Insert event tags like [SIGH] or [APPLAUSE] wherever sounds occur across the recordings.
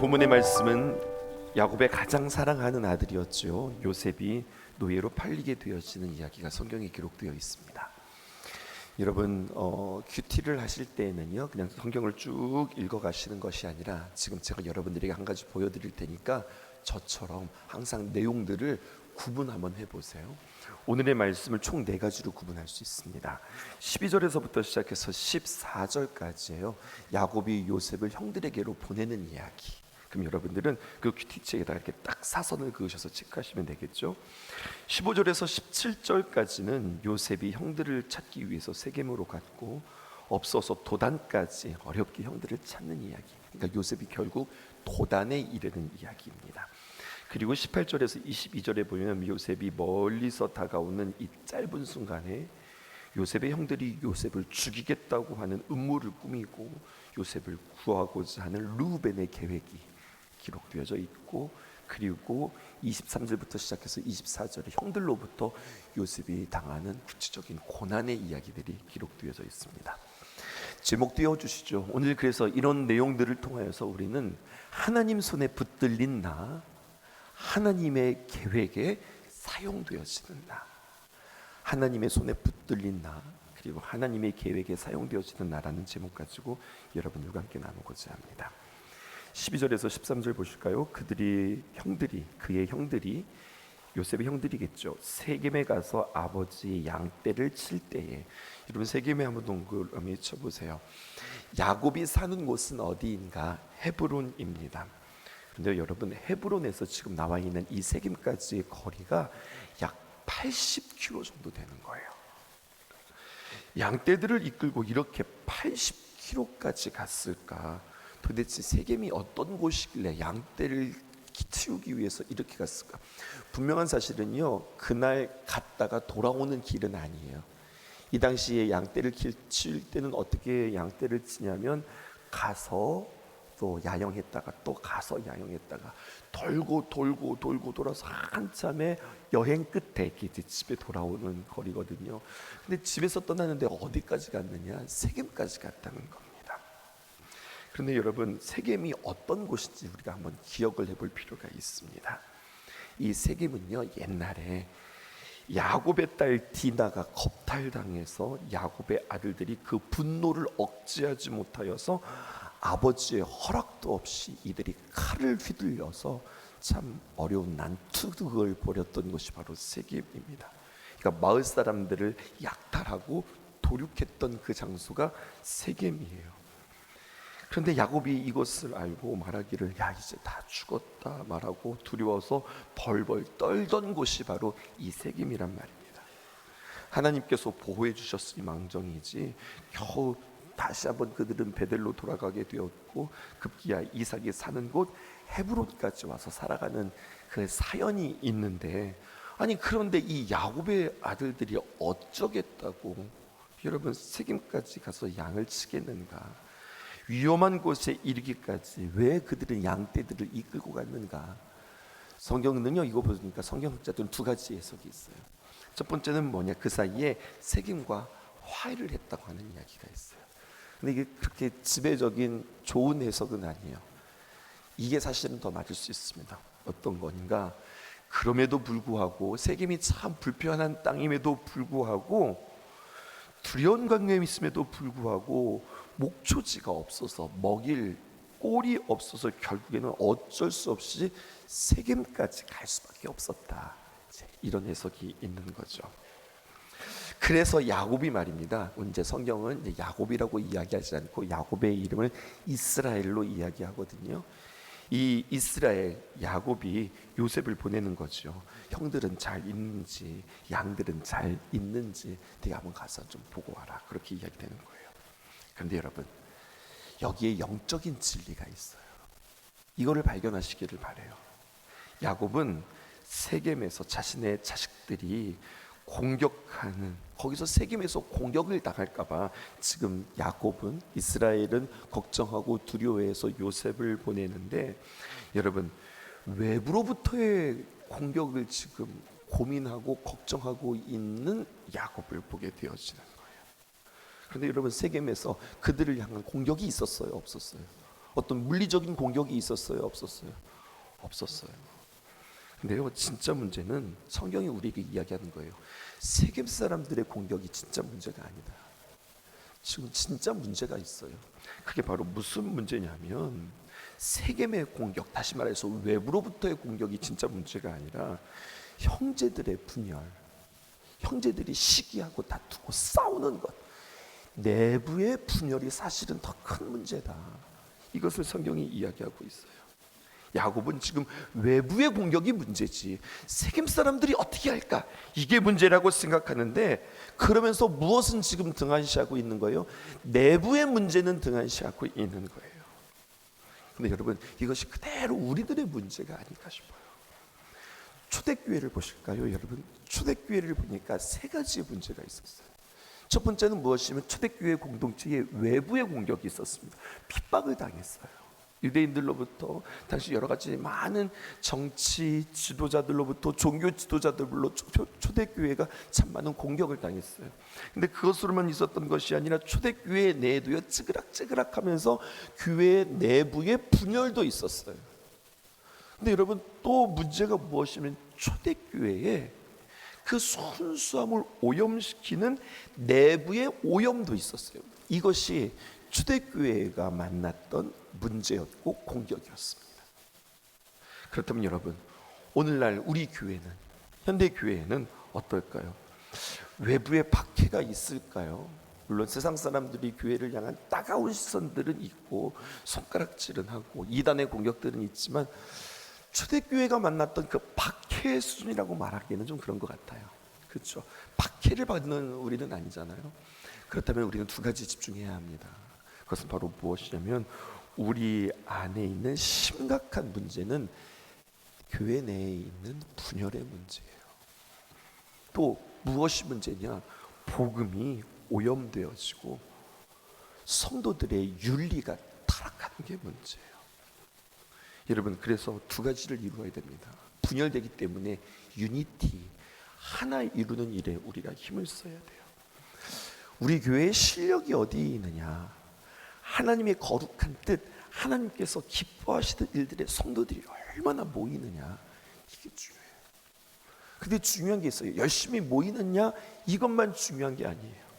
본문의 말씀은 야곱의 가장 사랑하는 아들이었죠. 요셉이 노예로 팔리게 되어지는 이야기가 성경에 기록되어 있습니다. 여러분 어, 큐티를 하실 때에는요 그냥 성경을 쭉 읽어가시는 것이 아니라 지금 제가 여러분들에게 한 가지 보여드릴 테니까 저처럼 항상 내용들을 구분 한번 해보세요. 오늘의 말씀을 총 네 가지로 구분할 수 있습니다. 12절에서부터 시작해서 14절까지예요. 야곱이 요셉을 형들에게로 보내는 이야기. 그럼 여러분들은 그 큐티책에다 이렇게 딱 사선을 그으셔서 체크하시면 되겠죠. 15절에서 17절까지는 요셉이 형들을 찾기 위해서 세겜으로 갔고 없어서 도단까지 어렵게 형들을 찾는 이야기. 그러니까 요셉이 결국 도단에 이르는 이야기입니다. 그리고 18절에서 22절에 보면 요셉이 멀리서 다가오는 이 짧은 순간에 요셉의 형들이 요셉을 죽이겠다고 하는 음모를 꾸미고 요셉을 구하고자 하는 루벤의 계획이 기록되어져 있고 그리고 23절부터 시작해서 24절에 형들로부터 요셉이 당하는 구체적인 고난의 이야기들이 기록되어져 있습니다. 제목 띄워 주시죠. 오늘 그래서 이런 내용들을 통하여서 우리는 하나님 손에 붙들린 나 하나님의 계획에 사용되어지는 나 하나님의 손에 붙들린 나 그리고 하나님의 계획에 사용되어지는 나라는 제목 가지고 여러분들과 함께 나누고자 합니다. 12절에서 13절 보실까요? 그들이 형들이 그의 형들이 요셉의 형들이겠죠. 세겜에 가서 아버지의 양떼를 칠 때에 여러분 세겜에 한번 동그라미 쳐보세요. 야곱이 사는 곳은 어디인가? 헤브론입니다. 그런데 여러분 헤브론에서 지금 나와 있는 이 세겜까지의 거리가 약 80km 정도 되는 거예요. 양 떼들을 이끌고 이렇게 80km까지 갔을까? 도대체 세겜이 어떤 곳이길래 양떼를 키우기 위해서 이렇게 갔을까? 분명한 사실은요. 그날 갔다가 돌아오는 길은 아니에요. 이 당시에 양떼를 칠 때는 어떻게 양떼를 치냐면 가서 또 야영했다가 또 가서 야영했다가 돌고 돌고 돌고 돌아서 한참의 여행 끝에 이렇게 집에 돌아오는 거리거든요. 근데 집에서 떠나는데 어디까지 갔느냐? 세겜까지 갔다는 겁니다. 그런데 여러분 세겜이 어떤 곳인지 우리가 한번 기억을 해볼 필요가 있습니다. 이 세겜은요 옛날에 야곱의 딸 디나가 겁탈당해서 야곱의 아들들이 그 분노를 억제하지 못하여서 아버지의 허락도 없이 이들이 칼을 휘둘려서 참 어려운 난투극을 벌였던 것이 바로 세겜입니다. 그러니까 마을 사람들을 약탈하고 도륙했던 그 장소가 세겜이에요. 그런데 야곱이 이것을 알고 말하기를 야 이제 다 죽었다 말하고 두려워서 벌벌 떨던 곳이 바로 이 세겜이란 말입니다. 하나님께서 보호해 주셨으니 망정이지 겨우 다시 한번 그들은 베델로 돌아가게 되었고 급기야 이삭이 사는 곳 헤브론까지 와서 살아가는 그 사연이 있는데 아니 그런데 이 야곱의 아들들이 어쩌겠다고 여러분 세겜까지 가서 양을 치겠는가 위험한 곳에 이르기까지 왜 그들은 양떼들을 이끌고 갔는가 성경은요 이거 보니까 성경학자들은 두 가지 해석이 있어요 첫 번째는 뭐냐 그 사이에 세겜과 화해를 했다고 하는 이야기가 있어요 근데 이게 그렇게 지배적인 좋은 해석은 아니에요. 이게 사실은 더 맞을 수 있습니다. 어떤 거인가? 그럼에도 불구하고 세겜이 참 불편한 땅임에도 불구하고 두려운 광야에 있음에도 불구하고 목초지가 없어서 먹일 꼴이 없어서 결국에는 어쩔 수 없이 세겜까지 갈 수밖에 없었다. 이런 해석이 있는 거죠. 그래서 야곱이 말입니다. 이제 성경은 야곱이라고 이야기하지 않고 야곱의 이름을 이스라엘로 이야기하거든요. 이 이스라엘 야곱이 요셉을 보내는 거죠. 형들은 잘 있는지 양들은 잘 있는지 네가 한번 가서 좀 보고 와라. 그렇게 이야기되는 거예요. 그런데 여러분 여기에 영적인 진리가 있어요. 이거를 발견하시기를 바래요. 야곱은 세겜에서 자신의 자식들이 공격하는 거기서 세겜에서 공격을 당할까봐 지금 야곱은 이스라엘은 걱정하고 두려워해서 요셉을 보내는데 여러분 외부로부터의 공격을 지금 고민하고 걱정하고 있는 야곱을 보게 되어지는. 그런데 여러분 세겜에서 그들을 향한 공격이 있었어요, 없었어요? 어떤 물리적인 공격이 있었어요, 없었어요? 없었어요. 근데요, 진짜 문제는 성경이 우리에게 이야기하는 거예요. 세겜 사람들의 공격이 진짜 문제가 아니다. 지금 진짜 문제가 있어요. 그게 바로 무슨 문제냐면 세겜의 공격, 다시 말해서 외부로부터의 공격이 진짜 문제가 아니라 형제들의 분열, 형제들이 시기하고 다투고 싸우는 것, 내부의 분열이 사실은 더 큰 문제다. 이것을 성경이 이야기하고 있어요. 야곱은 지금 외부의 공격이 문제지 세겜 사람들이 어떻게 할까 이게 문제라고 생각하는데 그러면서 무엇은 지금 등한시하고 있는 거예요? 내부의 문제는 등한시하고 있는 거예요. 근데 여러분 이것이 그대로 우리들의 문제가 아닐까 싶어요. 초대교회를 보실까요, 여러분? 초대교회를 보니까 세 가지 문제가 있었어요. 첫 번째는 무엇이면 초대교회 공동체에 외부의 공격이 있었습니다. 핍박을 당했어요. 유대인들로부터 당시 여러 가지 많은 정치 지도자들로부터 종교 지도자들로 초- 초대교회가 참 많은 공격을 당했어요. 근데 그것으로만 있었던 것이 아니라 초대교회 내에도요 찌그락찌그락 하면서 교회 내부에 분열도 있었어요. 근데 여러분 또 문제가 무엇이면 초대교회에 그 순수함을 오염시키는 내부의 오염도 있었어요. 이것이 초대교회가 만났던 문제였고 공격이었습니다. 그렇다면 여러분 오늘날 우리 교회는 현대 교회는 어떨까요? 외부에 박해가 있을까요? 물론 세상 사람들이 교회를 향한 따가운 시선들은 있고 손가락질은 하고 이단의 공격들은 있지만 초대교회가 만났던 그 박해 의 수준이라고 말하기에는 좀 그런 것 같아요. 그렇죠? 박해를 받는 우리는 아니잖아요. 그렇다면 우리는 두 가지 집중해야 합니다. 그것은 바로 무엇이냐면 우리 안에 있는 심각한 문제는 교회 내에 있는 분열의 문제예요. 또 무엇이 문제냐? 복음이 오염되어지고 성도들의 윤리가 타락하는 게 문제예요. 여러분 그래서 두 가지를 이루어야 됩니다. 분열되기 때문에 유니티 하나 이루는 일에 우리가 힘을 써야 돼요. 우리 교회의 실력이 어디 있느냐? 하나님의 거룩한 뜻, 하나님께서 기뻐하시는 일들의 성도들이 얼마나 모이느냐 이게 중요해요. 근데 중요한 게 있어요. 열심히 모이느냐 이것만 중요한 게 아니에요.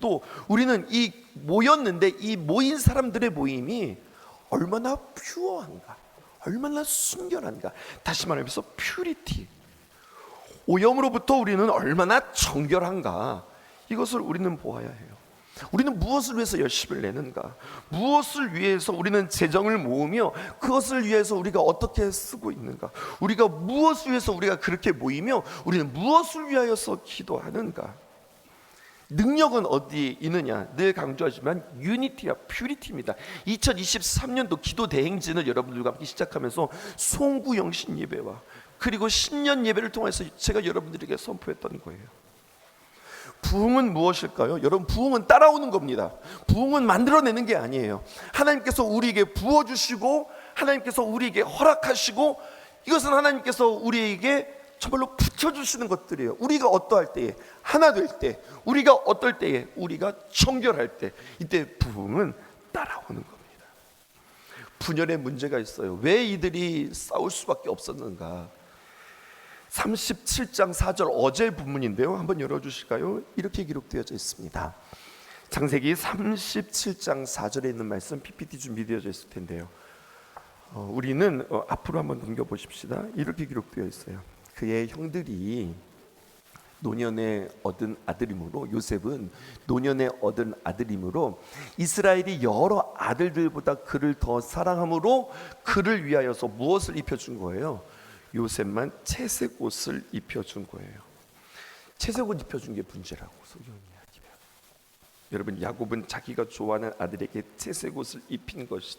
또 우리는 이 모였는데 이 모인 사람들의 모임이 얼마나 퓨어한가, 얼마나 순결한가. 다시 말하면서 퓨리티. 오염으로부터 우리는 얼마나 정결한가. 이것을 우리는 보아야 해요. 우리는 무엇을 위해서 열심을 내는가? 무엇을 위해서 우리는 재정을 모으며 그것을 위해서 우리가 어떻게 쓰고 있는가? 우리가 무엇을 위해서 우리가 그렇게 모이며 우리는 무엇을 위하여서 기도하는가? 능력은 어디에 있느냐? 늘 강조하지만 유니티와 퓨리티입니다. 2023년도 기도 대행진을 여러분들과 함께 시작하면서 송구 영신 예배와 그리고 신년 예배를 통해서 제가 여러분들에게 선포했던 거예요. 부흥은 무엇일까요? 여러분 부흥은 따라오는 겁니다. 부흥은 만들어내는 게 아니에요. 하나님께서 우리에게 부어 주시고 하나님께서 우리에게 허락하시고 이것은 하나님께서 우리에게 정말로 붙여 주시는 것들이에요. 우리가 어떠할 때에 하나 될 때, 우리가 어떨 때에 우리가 청결할 때 이때 부흥은 따라오는 겁니다. 분열의 문제가 있어요. 왜 이들이 싸울 수밖에 없었는가? 37장 4절 어제 본문인데요. 한번 열어 주실까요? 이렇게 기록되어져 있습니다. 창세기 37장 4절에 있는 말씀 PPT 준비되어져 있을 텐데요. 어, 우리는 어, 앞으로 한번 넘겨 보십시다. 이렇게 기록되어 있어요. 그의 형들이 노년에 얻은 아들이므로 요셉은 노년에 얻은 아들이므로 이스라엘이 여러 아들들보다 그를 더 사랑함으로 그를 위하여서 무엇을 입혀준 거예요? 요셉만 채색 옷을 입혀준 거예요. 채색 옷 입혀준 게 문제라고 성경이 이야기해요. 여러분 야곱은 자기가 좋아하는 아들에게 채색 옷을 입힌 것이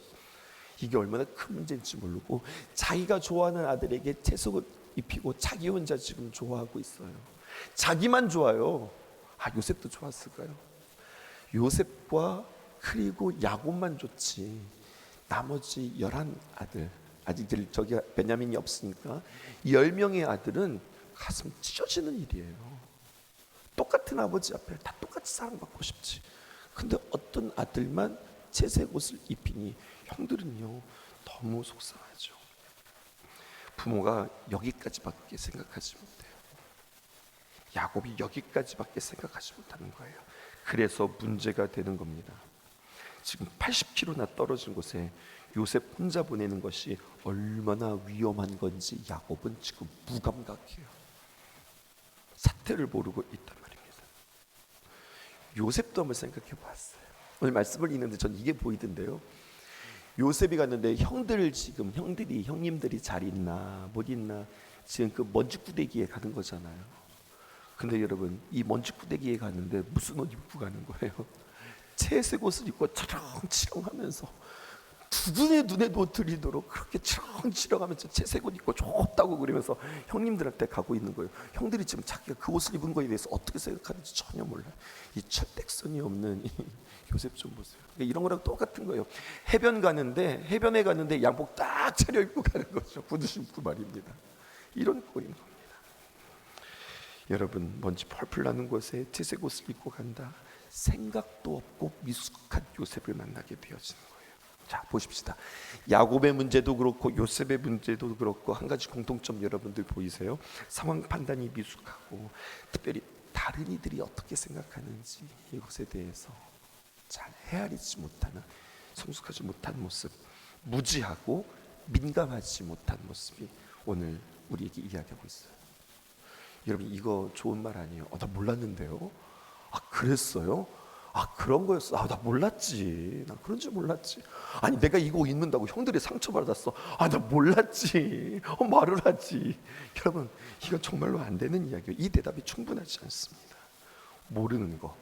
이게 얼마나 큰 문제인지 모르고 자기가 좋아하는 아들에게 채색 옷 입히고 자기 혼자 지금 좋아하고 있어요. 자기만 좋아요. 아 요셉도 좋았을까요? 요셉과 그리고 야곱만 좋지. 나머지 열한 아들 아직들 저기 베냐민이 없으니까 열 명의 아들은 가슴 찢어지는 일이에요. 똑같은 아버지 앞에 다 똑같이 사랑받고 싶지. 근데 어떤 아들만 채색 옷을 입히니 형들은요 너무 속상하죠. 부모가 여기까지밖에 생각하지 못해요. 야곱이 여기까지밖에 생각하지 못하는 거예요. 그래서 문제가 되는 겁니다. 지금 80km나 떨어진 곳에 요셉 혼자 보내는 것이 얼마나 위험한 건지 야곱은 지금 무감각해요. 사태를 모르고 있단 말입니다. 요셉도 한번 생각해 봤어요. 오늘 말씀을 읽는데 전 이게 보이던데요. 요셉이 갔는데 형들 지금 형들이 형님들이 잘 있나 못 있나 지금 그 먼지 구데기에 가는 거잖아요. 근데 여러분 이 먼지 구데기에 가는데 무슨 옷 입고 가는 거예요? [LAUGHS] 채색 옷을 입고 치렁치렁하면서 두 분의 눈에도 들이도록 그렇게 치렁치렁하면서 채색 옷 입고 좋다고 그러면서 형님들한테 가고 있는 거예요. 형들이 지금 자기가 그 옷을 입은 거에 대해서 어떻게 생각하는지 전혀 몰라요. 이 철딱선이 없는 이 [LAUGHS] 요셉 좀 보세요. 그러니까 이런 거랑 똑같은 거예요. 해변 가는데 해변에 가는데 양복 딱 차려입고 가는 거죠. 구두 신고 말입니다. 이런 꼴인 겁니다. 여러분 먼지 펄펄 나는 곳에 채색 옷을 입고 간다. 생각도 없고 미숙한 요셉을 만나게 되어지는 거예요. 자 보십시다. 야곱의 문제도 그렇고 요셉의 문제도 그렇고 한 가지 공통점 여러분들 보이세요? 상황 판단이 미숙하고 특별히 다른 이들이 어떻게 생각하는지 이것에 대해서 잘 헤아리지 못하는 성숙하지 못한 모습, 무지하고 민감하지 못한 모습이 오늘 우리에게 이야기하고 있어요. 여러분 이거 좋은 말 아니에요? 어, 나 몰랐는데요. 아 그랬어요? 아 그런 거였어. 아 나 몰랐지. 나 그런 줄 몰랐지. 아니 내가 이거 입는다고 형들이 상처 받았어. 아 나 몰랐지. 어, 말을 하지. 여러분 이건 정말로 안 되는 이야기예요. 이 대답이 충분하지 않습니다. 모르는 거,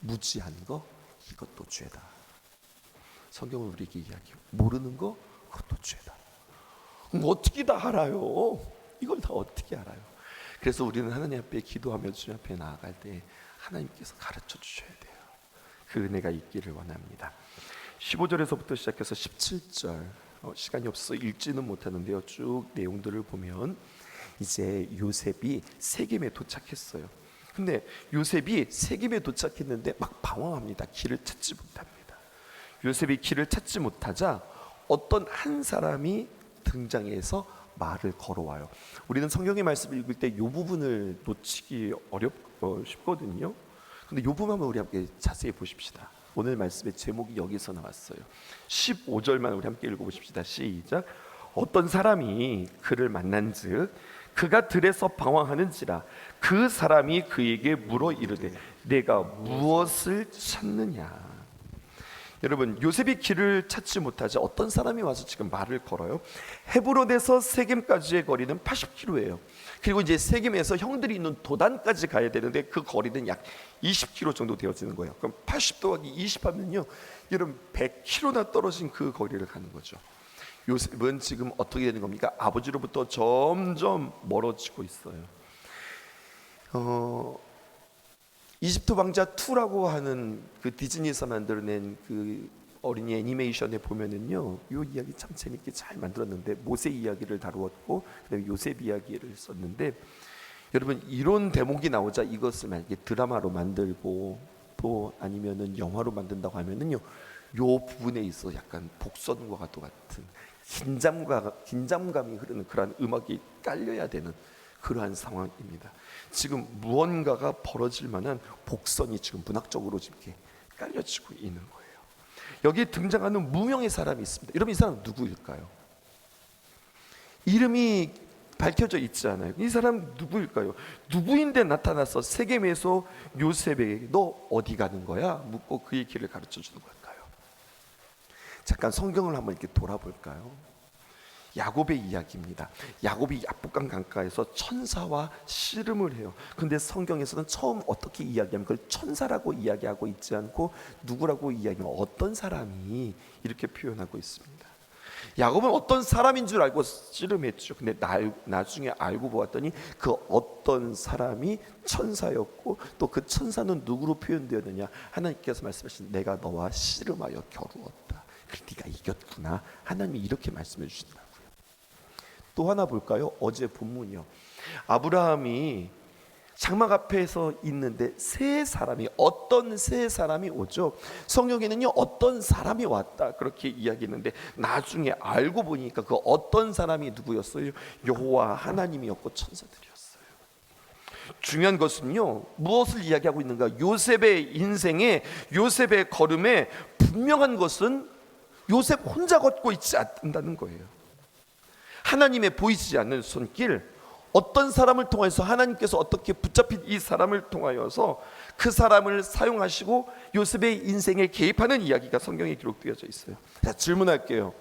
무지한 거 이것도 죄다. 성경은 우리에게 이야기해요. 모르는 거 그것도 죄다. 그럼 어떻게 다 알아요? 이걸 다 어떻게 알아요? 그래서 우리는 하나님 앞에 기도하며 주님 앞에 나아갈 때 하나님께서 가르쳐 주셔야 돼요. 그 은혜가 있기를 원합니다. 15절에서부터 시작해서 17절 어, 시간이 없어서 읽지는 못하는데요. 쭉 내용들을 보면 이제 요셉이 세겜에 도착했어요. 근데 요셉이 세겜에 도착했는데 막 방황합니다. 길을 찾지 못합니다. 요셉이 길을 찾지 못하자 어떤 한 사람이 등장해서 말을 걸어와요. 우리는 성경의 말씀을 읽을 때 이 부분을 놓치기 어렵 어, 쉽거든요. 근데 이 부분만 우리 함께 자세히 보십시다. 오늘 말씀의 제목이 여기서 나왔어요. 15절만 우리 함께 읽어보십시다. 시작. 어떤 사람이 그를 만난즉 그가 들에서 방황하는지라 그 사람이 그에게 물어 이르되 내가 무엇을 찾느냐 여러분 요셉이 길을 찾지 못하자 어떤 사람이 와서 지금 말을 걸어요. 헤브론에서 세겜까지의 거리는 80km예요. 그리고 이제 세겜에서 형들이 있는 도단까지 가야 되는데 그 거리는 약 20km 정도 되어지는 거예요. 그럼 80 더하기 20 하면요. 여러분 100km나 떨어진 그 거리를 가는 거죠. 요셉은 지금 어떻게 되는 겁니까? 아버지로부터 점점 멀어지고 있어요. 어, 이집트 왕자 2라고 하는 그 디즈니에서 만들어낸 그 어린이 애니메이션에 보면은요, 요 이야기 참 재밌게 잘 만들었는데 모세 이야기를 다루었고 그다음에 요셉 이야기를 썼는데 여러분 이런 대목이 나오자 이것을 만약에 드라마로 만들고 또 아니면은 영화로 만든다고 하면은요, 요 부분에 있어 약간 복선과 같은 긴장과 긴장감이 흐르는 그러한 음악이 깔려야 되는 그러한 상황입니다. 지금 무언가가 벌어질 만한 복선이 지금 문학적으로 이렇게 깔려지고 있는 거예요. 여기 등장하는 무명의 사람이 있습니다. 여러분 이 사람 누구일까요? 이름이 밝혀져 있지 않아요. 이 사람 누구일까요? 누구인데 나타나서 세겜에서 요셉에게 너 어디 가는 거야? 묻고 그의 길을 가르쳐 주는 걸까요? 잠깐 성경을 한번 이렇게 돌아볼까요? 야곱의 이야기입니다. 야곱이 야복강 강가에서 천사와 씨름을 해요. 근데 성경에서는 처음 어떻게 이야기하면 그걸 천사라고 이야기하고 있지 않고 누구라고 이야기하면 어떤 사람이 이렇게 표현하고 있습니다. 야곱은 어떤 사람인 줄 알고 씨름했죠. 근데 나, 나중에 알고 보았더니 그 어떤 사람이 천사였고 또 그 천사는 누구로 표현되었느냐? 하나님께서 말씀하신 내가 너와 씨름하여 겨루었다. 그래 네가 이겼구나. 하나님이 이렇게 말씀해 주신다. 또 하나 볼까요? 어제 본문이요. 아브라함이 장막 앞에서 있는데 세 사람이 어떤 세 사람이 오죠? 성경에는요 어떤 사람이 왔다 그렇게 이야기했는데 나중에 알고 보니까 그 어떤 사람이 누구였어요? 여호와 하나님이었고 천사들이었어요. 중요한 것은요 무엇을 이야기하고 있는가? 요셉의 인생에 요셉의 걸음에 분명한 것은 요셉 혼자 걷고 있지 않는다는 거예요. 하나님의 보이지 않는 손길, 어떤 사람을 통해서 하나님께서 어떻게 붙잡힌 이 사람을 통하여서 그 사람을 사용하시고 요셉의 인생에 개입하는 이야기가 성경에 기록되어져 있어요. 자, 질문할게요.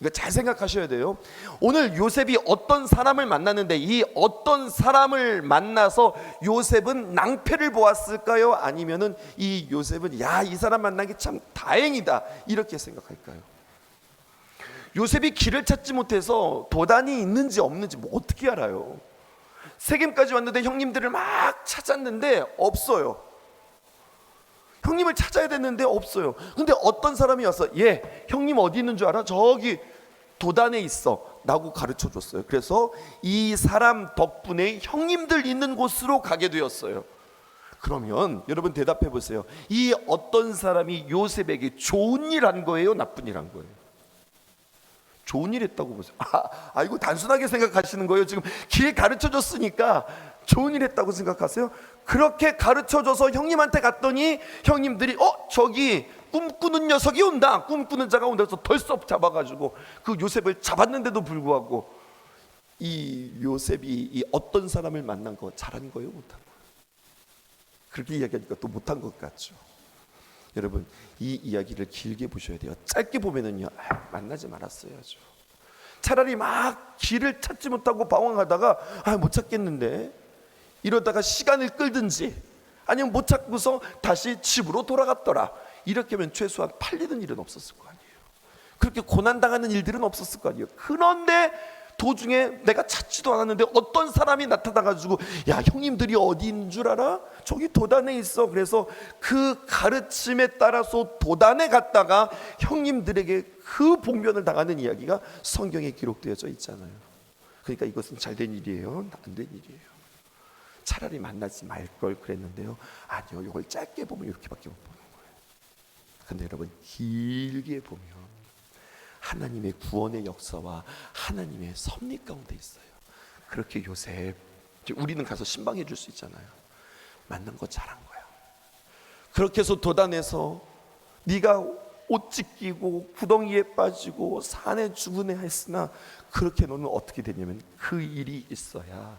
이거 잘 생각하셔야 돼요. 오늘 요셉이 어떤 사람을 만났는데 이 어떤 사람을 만나서 요셉은 낭패를 보았을까요? 아니면은 이 요셉은 야, 이 사람 만난 게 참 다행이다. 이렇게 생각할까요? 요셉이 길을 찾지 못해서 도단이 있는지 없는지 뭐 어떻게 알아요? 세겜까지 왔는데 형님들을 막 찾았는데 없어요. 형님을 찾아야 됐는데 없어요. 근데 어떤 사람이 와서 예, 형님 어디 있는 줄 알아? 저기 도단에 있어. 라고 가르쳐 줬어요. 그래서 이 사람 덕분에 형님들 있는 곳으로 가게 되었어요. 그러면 여러분 대답해 보세요. 이 어떤 사람이 요셉에게 좋은 일 한 거예요? 나쁜 일 한 거예요? 좋은 일 했다고 보세요. 아, 아 이거 단순하게 생각하시는 거예요. 지금 길 가르쳐 줬으니까 좋은 일 했다고 생각하세요? 그렇게 가르쳐 줘서 형님한테 갔더니 형님들이 어 저기 꿈꾸는 녀석이 온다. 꿈꾸는 자가 온다. 해서 덜썩 잡아 가지고 그 요셉을 잡았는데도 불구하고 이 요셉이 이 어떤 사람을 만난 거 잘한 거예요, 못한 거예요? 그렇게 이야기하니까 또 못한 것 같죠. 여러분 이 이야기를 길게 보셔야 돼요. 짧게 보면은요 아, 만나지 말았어야죠. 차라리 막 길을 찾지 못하고 방황하다가 아, 못 찾겠는데 이러다가 시간을 끌든지 아니면 못 찾고서 다시 집으로 돌아갔더라. 이렇게 하면 최소한 팔리는 일은 없었을 거 아니에요. 그렇게 고난 당하는 일들은 없었을 거 아니에요. 그런데 도중에 내가 찾지도 않았는데 어떤 사람이 나타나 가지고 야 형님들이 어디 있는 줄 알아? 저기 도단에 있어. 그래서 그 가르침에 따라서 도단에 갔다가 형님들에게 그 봉변을 당하는 이야기가 성경에 기록되어져 있잖아요. 그러니까 이것은 잘된 일이에요, 안 된 일이에요. 차라리 만나지 말 걸 그랬는데요. 아니요, 이걸 짧게 보면 이렇게밖에 못 보는 거예요. 근데 여러분 길게 보면 하나님의 구원의 역사와 하나님의 섭리 가운데 있어요. 그렇게 요셉 우리는 가서 신방해 줄 수 있잖아요. 만난 거 잘한 거야. 그렇게 해서 도단에서 네가 옷 찢기고 구덩이에 빠지고 산에 죽으네 했으나 그렇게 너는 어떻게 되냐면 그 일이 있어야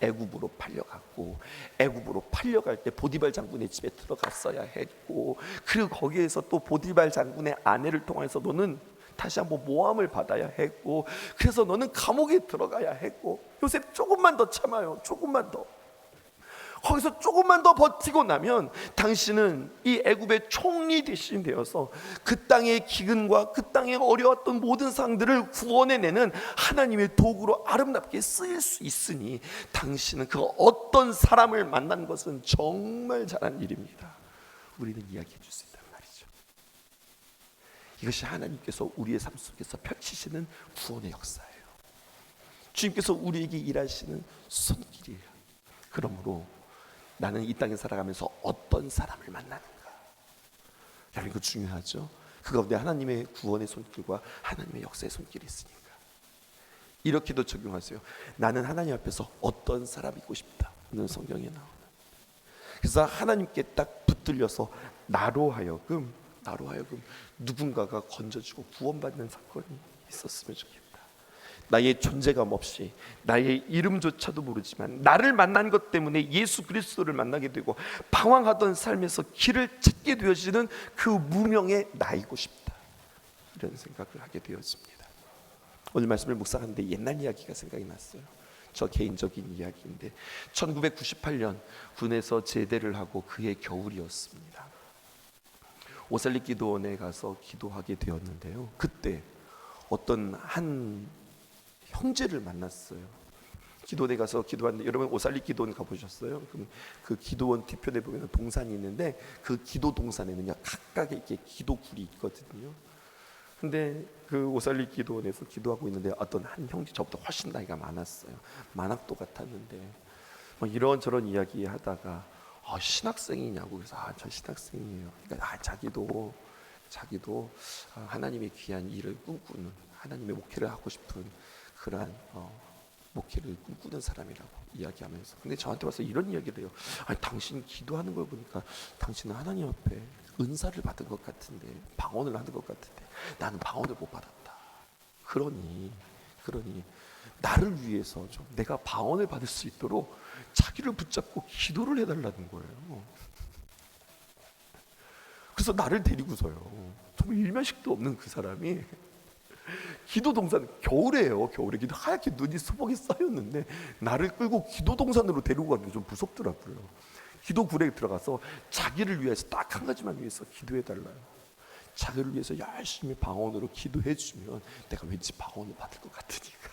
애굽으로 팔려갔고 애굽으로 팔려갈 때 보디발 장군의 집에 들어갔어야 했고 그리고 거기에서 또 보디발 장군의 아내를 통해서 너는 다시 한번 모함을 받아야 했고 그래서 너는 감옥에 들어가야 했고 요셉 조금만 더 참아요 조금만 더 거기서 조금만 더 버티고 나면 당신은 이 애굽의 총리 대신 되어서 그 땅의 기근과 그 땅에 어려웠던 모든 상들을 구원해내는 하나님의 도구로 아름답게 쓰일 수 있으니 당신은 그 어떤 사람을 만난 것은 정말 잘한 일입니다. 우리는 이야기해 말이죠. 이것이 하나님께서 우리의 삶 속에서 펼치시는 구원의 역사예요. 주님께서 우리에게 일하시는 손길이에요. 그러므로 나는 이 땅에 살아가면서 어떤 사람을 만나는가? 여러분 이거 중요하죠. 그 가운데 하나님의 구원의 손길과 하나님의 역사의 손길이 있으니까 이렇게도 적용하세요. 나는 하나님 앞에서 어떤 사람이고 싶다는 성경에 나오는. 그래서 하나님께 딱 붙들려서 나로 하여금 나로 하여금 누군가가 건져주고 구원받는 사건이 있었으면 좋겠다. 나의 존재감 없이 나의 이름조차도 모르지만 나를 만난 것 때문에 예수 그리스도를 만나게 되고 방황하던 삶에서 길을 찾게 되어지는 그 무명의 나이고 싶다 이런 생각을 하게 되었습니다. 오늘 말씀을 묵상하는데 옛날 이야기가 생각이 났어요. 저 개인적인 이야기인데 1998년 군에서 제대를 하고 그해 겨울이었습니다. 오살리 기도원에 가서 기도하게 되었는데요. 그때 어떤 한 형제를 만났어요. 기도원에 가서 기도하는데 여러분 오살리 기도원 가보셨어요? 그 기도원 뒤편에 보면 동산이 있는데 그 기도 동산에는요 각각의 이렇게 기도굴이 있거든요. 근데 그 오살리 기도원에서 기도하고 있는데 어떤 한 형제 저보다 훨씬 나이가 많았어요. 만학도 같았는데 뭐 이런저런 이야기 하다가 아, 신학생이냐고 그래서 아, 저 신학생이에요. 그러니까 아, 자기도 자기도 아, 하나님의 귀한 일을 꿈꾸는 하나님의 목회를 하고 싶은 그러한 어, 목회를 꿈꾸는 사람이라고 이야기하면서 근데 저한테 와서 이런 이야기를 해요. 아니 당신 기도하는 걸 보니까 당신은 하나님 앞에 은사를 받은 것 같은데 방언을 하는 것 같은데 나는 방언을 못 받았다. 그러니 그러니 나를 위해서 좀 내가 방언을 받을 수 있도록 자기를 붙잡고 기도를 해달라는 거예요. 그래서 나를 데리고서요. 정말 일면식도 없는 그 사람이 기도 동산 겨울에요. 겨울에 기도 하얗게 눈이 수복이 쌓였는데 나를 끌고 기도 동산으로 데리고 가는 게 좀 무섭더라고요. 기도 굴에 들어가서 자기를 위해서 딱 한 가지만 위해서 기도해 달라요. 자기를 위해서 열심히 방언으로 기도해 주면 내가 왠지 방언을 받을 것 같으니까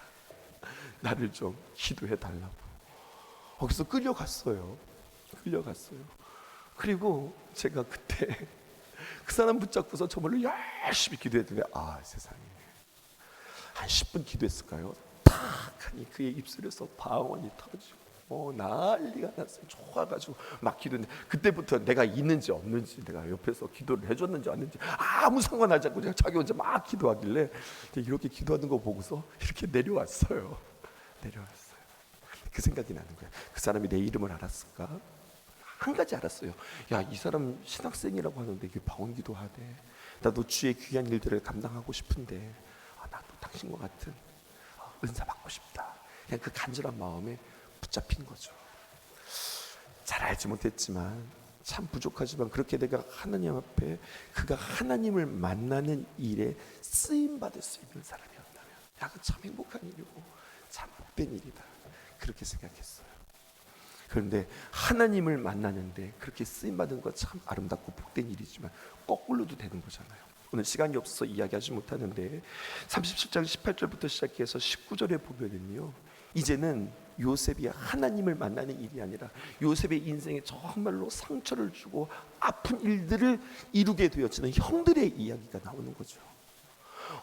나를 좀 기도해 달라고. 거기서 끌려갔어요. 끌려갔어요. 그리고 제가 그때 [LAUGHS] 그 사람 붙잡고서 정말로 열심히 기도했더니 아 세상에 한 10분 기도했을까요? 탁 하니 그의 입술에서 방언이 터지고 어, 난리가 났어요. 좋아가지고 막 기도했는데 그때부터 내가 있는지 없는지 내가 옆에서 기도를 해줬는지 안 했는지 아무 상관하지 않고 제가 자기 혼자 막 기도하길래 이렇게 기도하는 거 보고서 이렇게 내려왔어요. 내려왔어요. 그 생각이 나는 거예요. 그 사람이 내 이름을 알았을까? 한 가지 알았어요. 야, 이 사람 신학생이라고 하는데 이게 방언 기도 하대. 나도 주의 귀한 일들을 감당하고 싶은데 아, 나도 당신과 같은 어, 은사 받고 싶다. 그냥 그 간절한 마음에 붙잡힌 거죠. 잘 알지 못했지만 참 부족하지만 그렇게 내가 하나님 앞에 그가 하나님을 만나는 일에 쓰임 받을 수 있는 사람이었다면 야, 그참 행복한 일이고 참 복된 일이다. 그렇게 생각했어요. 그런데 하나님을 만나는데 그렇게 쓰임 받은 거참 아름답고 복된 일이지만 거꾸로도 되는 거잖아요. 오늘 시간이 없어서 이야기하지 못하는데 37장 18절부터 시작해서 19절에 보면은요. 이제는 요셉이 하나님을 만나는 일이 아니라 요셉의 인생에 정말로 상처를 주고 아픈 일들을 이루게 되었지는 형들의 이야기가 나오는 거죠.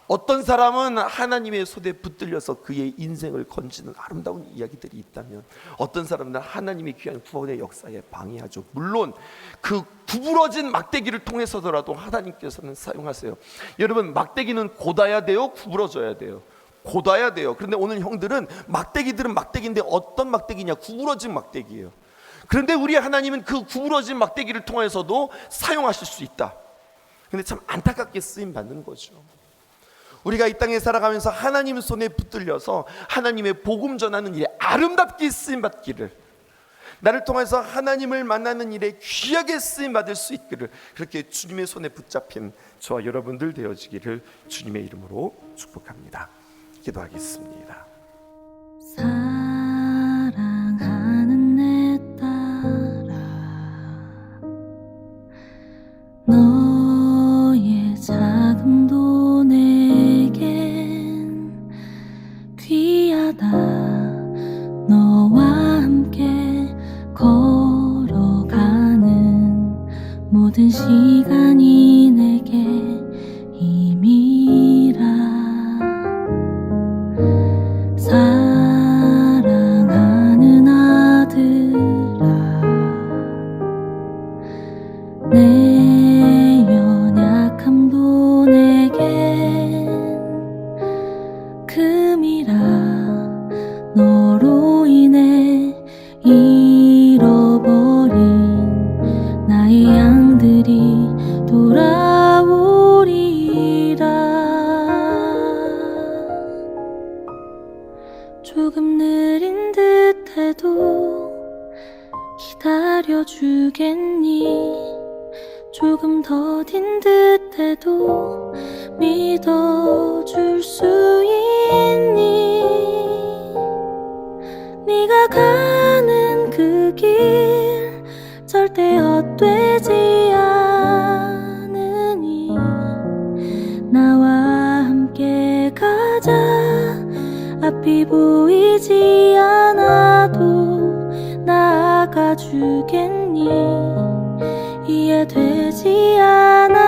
어떤 사람은 하나님의 손에 붙들려서 그의 인생을 건지는 아름다운 이야기들이 있다면 어떤 사람은 하나님의 귀한 구원의 역사에 방해하죠. 물론 그 구부러진 막대기를 통해서더라도 하나님께서는 사용하세요. 여러분 막대기는 곧아야 돼요, 구부러져야 돼요. 곧아야 돼요. 그런데 오늘 형들은 막대기들은 막대기인데 어떤 막대기냐? 구부러진 막대기예요. 그런데 우리 하나님은 그 구부러진 막대기를 통해서도 사용하실 수 있다. 근데 참 안타깝게 쓰임 받는 거죠. 우리가 이 땅에 살아가면서 하나님 손에 붙들려서 하나님의 복음 전하는 일에 아름답게 쓰임 받기를 나를 통해서 하나님을 만나는 일에 귀하게 쓰임 받을 수 있기를 그렇게 주님의 손에 붙잡힌 저와 여러분들 되어지기를 주님의 이름으로 축복합니다. 기도하겠습니다. 인 이해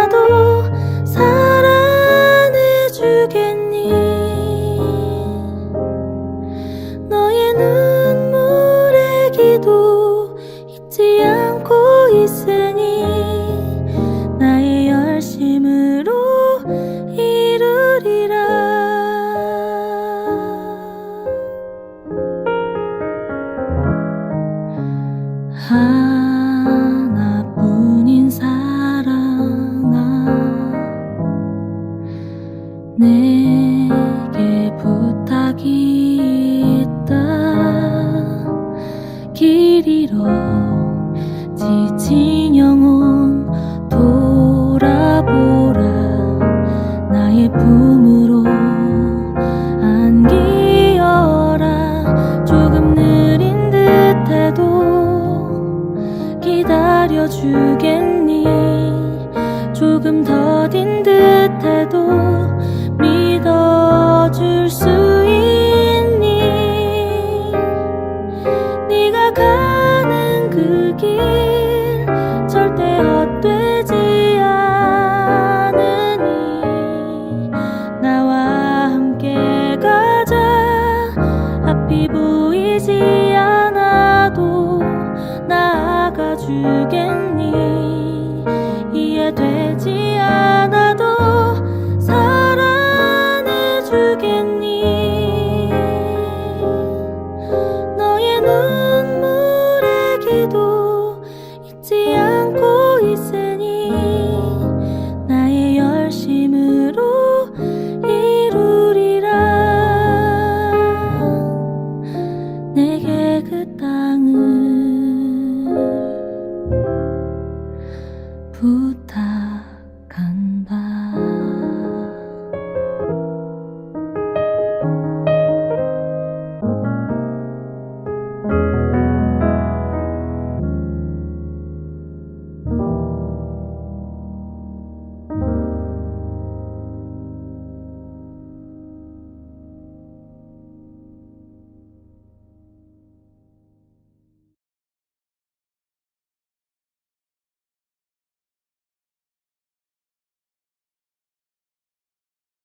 보여주겠니? 조금 더딘 듯해도